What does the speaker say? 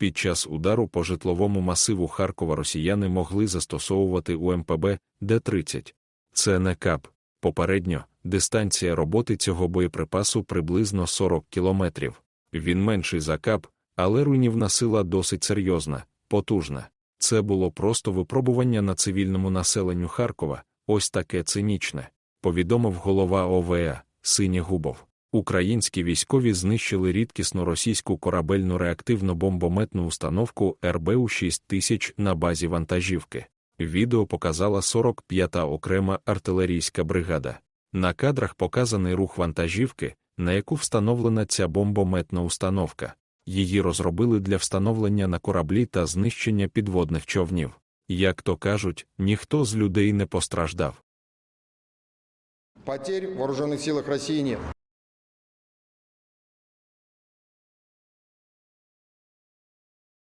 Під час удару по житловому масиву Харкова росіяни могли застосовувати УМПБ Д-30. Це не кап. Попередньо, дистанція роботи цього боєприпасу приблизно 40 кілометрів. Він менший за кап, але руйнівна сила досить серйозна, потужна. Це було просто випробування на цивільному населенню Харкова, ось таке цинічне, повідомив голова ОВА Синєгубов. Українські військові знищили рідкісну російську корабельну реактивну бомбометну установку РБУ-6000 на базі вантажівки. Відео показала 45-та окрема артилерійська бригада. На кадрах показаний рух вантажівки, на яку встановлена ця бомбометна установка. Її розробили для встановлення на кораблі та знищення підводних човнів. Як то кажуть, ніхто з людей не постраждав. Потерь в вооруженных силах России нет.